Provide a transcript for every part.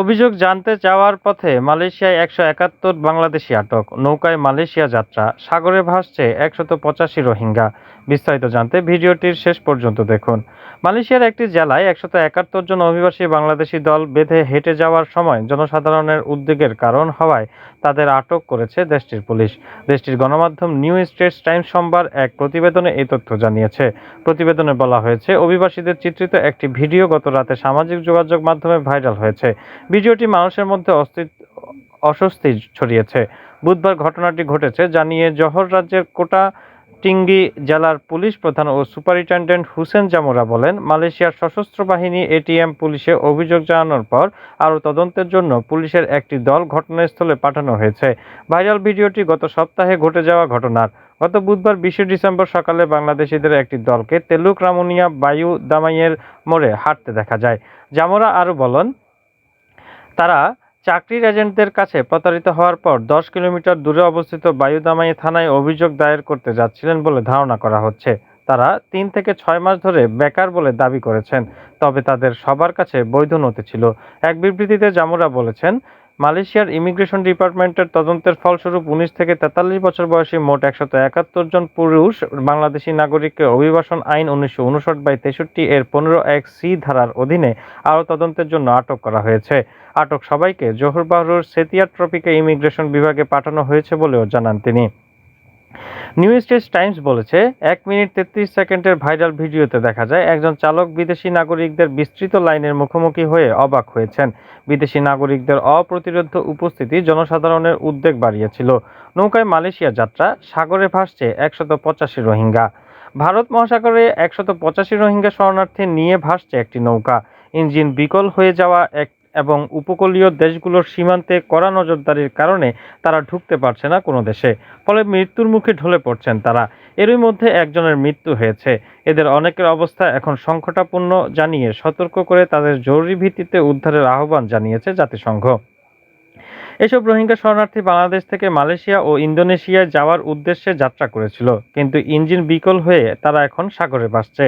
অভিযোগ জানতে চাওয়ার পথে মালয়েশিয়ায় একশো একাত্তর বাংলাদেশি আটক। নৌকায় মালয়েশিয়া যাত্রা। সাগরে ভাসছে একশত পঁচাশি রোহিঙ্গা। বিস্তারিত জানতে ভিডিওটির শেষ পর্যন্ত দেখুন। মালয়েশিয়ার একটি জেলায় একশত একাত্তর জন অভিবাসী বাংলাদেশি দল বেঁধে হেঁটে যাওয়ার সময় জনসাধারণের উদ্বেগের কারণ হওয়ায় তাদের আটক করেছে দেশটির পুলিশ। দেশটির গণমাধ্যম নিউ স্টেটস টাইমস সোমবার এক প্রতিবেদনে এই তথ্য জানিয়েছে। প্রতিবেদনে বলা হয়েছে, অভিবাসীদের চিত্রিত একটি ভিডিও গত রাতে সামাজিক যোগাযোগ মাধ্যমে ভাইরাল হয়েছে। ভিডিওটি মানুষের মধ্যে অস্তিত্ব অস্বস্তি ছড়িয়েছে। বুধবার ঘটনাটি ঘটেছে জানিয়ে জহর রাজ্যের কোটা টিঙ্গি জেলার পুলিশ প্রধান ও সুপারিনটেন্ডেন্ট হুসেন জামুরা বলেন, মালয়েশিয়ার সশস্ত্র বাহিনী, এটিএম পুলিশে অভিযোগ জানানোর পর আরও তদন্তের জন্য পুলিশের একটি দল ঘটনাস্থলে পাঠানো হয়েছে। ভাইরাল ভিডিওটি গত সপ্তাহে ঘটে যাওয়া ঘটনার। গত বুধবার বিশে ডিসেম্বর সকালে বাংলাদেশিদের একটি দলকে তেলুক রামুনিয়া বায়ু দামাইয়ের মোড়ে হাঁটতে দেখা যায়। জামোরা আরও বলেন তারা চাকরির এজেন্টদের কাছে প্রতারিত হওয়ার পর দশ কিলোমিটার দূরে অবস্থিত বায়ুদামাই থানায় অভিযোগ দায়ের করতে যাচ্ছিলেন বলে ধারণা করা হচ্ছে। তারা তিন থেকে ছয় মাস ধরে বেকার বলে দাবি করেছেন, তবে তাদের সবার কাছে বৈধ নথি ছিল। এক বিবৃতিতে জামুরা বলেছেন মালয়েশিয়ার ইমিগ্রেশন ডিপার্টমেন্টের তদন্তের ফলস্বরূপ উনিশ থেকে তেতাল্লিশ বছর বয়সী মোট একশত একাত্তর জন পুরুষ বাংলাদেশি নাগরিককে অভিবাসন আইন উনিশশো উনষাট বাই তেষট্টি এর পনেরো এক সি ধারার অধীনে আরও তদন্তের জন্য আটক করা হয়েছে। আটক সবাইকে জোহর বাহরুর সেতিয়া ট্রপিকে ইমিগ্রেশন বিভাগে পাঠানো হয়েছে বলেও জানান তিনি। নিউ স্টেজ টাইমস বলেছে, এক মিনিট তেত্রিশ সেকেন্ডের ভাইরাল ভিডিওতে দেখা যায় একজন চালক বিদেশি নাগরিকদের বিস্তৃত লাইনের মুখোমুখি হয়ে অবাক হয়েছেন। বিদেশি নাগরিকদের অপ্রতিরোধ উপস্থিতি জনসাধারণের উদ্বেগ বাড়িয়েছিল। নৌকায় মালয়েশিয়া যাত্রা, সাগরে ভাসছে একশত পঁচাশি রোহিঙ্গা। ভারত মহাসাগরে একশত পঁচাশি রোহিঙ্গা শরণার্থী নিয়ে ভাসছে একটি নৌকা। ইঞ্জিন বিকল হয়ে যাওয়া এক এবং উপকূলীয় দেশগুলোর সীমান্তে কড়া নজরদারির কারণে তারা ঢুকতে পারছে না কোনো দেশে। ফলে মৃত্যুর মুখে ঢলে পড়ছেন তারা। এরই মধ্যে একজনের মৃত্যু হয়েছে। এদের অনেকের অবস্থা এখন সংকটাপন্ন জানিয়ে সতর্ক করে তাদের জরুরি ভিত্তিতে উদ্ধারের আহ্বান জানিয়েছে জাতিসংঘ। এসব রোহিঙ্গা শরণার্থী বাংলাদেশ থেকে মালয়েশিয়া ও ইন্দোনেশিয়ায় যাওয়ার উদ্দেশ্যে যাত্রা করেছিল, কিন্তু ইঞ্জিন বিকল হয়ে তারা এখন সাগরে ভাসছে।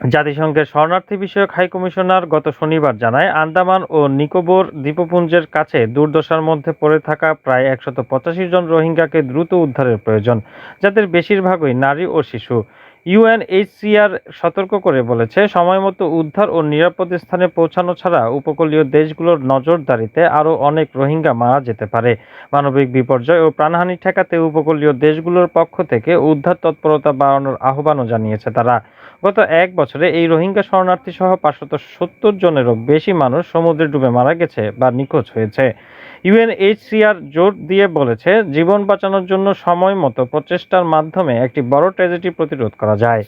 জাতিসংঘের শরণার্থী বিষয়ক হাই কমিশনার গত শনিবার জানায়, আন্দামান ও নিকোবর দ্বীপপুঞ্জের কাছে দুর্দশার মধ্যে পড়ে থাকা প্রায় একশত পঁচাশি জন রোহিঙ্গাকে দ্রুত উদ্ধারের প্রয়োজন, যাদের বেশিরভাগই নারী ও শিশু। ইউএনএইচসিআর সতর্ক করে বলেছে সময়মতো উদ্ধার ও নিরাপদ স্থানে পৌঁছানো ছাড়া উপকূলীয় দেশগুলোর নজরদারিতে আরও অনেক রোহিঙ্গা মারা যেতে পারে। মানবিক বিপর্যয় ও প্রাণহানি ঠেকাতে উপকূলীয় দেশগুলোর পক্ষ থেকে উদ্ধার তৎপরতা বাড়ানোর আহ্বানও জানিয়েছে তারা। গত এক বছরে এই রোহিঙ্গা শরণার্থী সহ পাঁচশত সত্তর জনেরও বেশি মানুষ সমুদ্রে ডুবে মারা গেছে বা নিখোঁজ হয়েছে। ইউএনএইচসিআর জোর দিয়ে বলেছে, জীবন বাঁচানোর জন্য সময় মতো প্রচেষ্টার মাধ্যমে একটি বড় ট্র্যাজেডি প্রতিরোধ করা যায়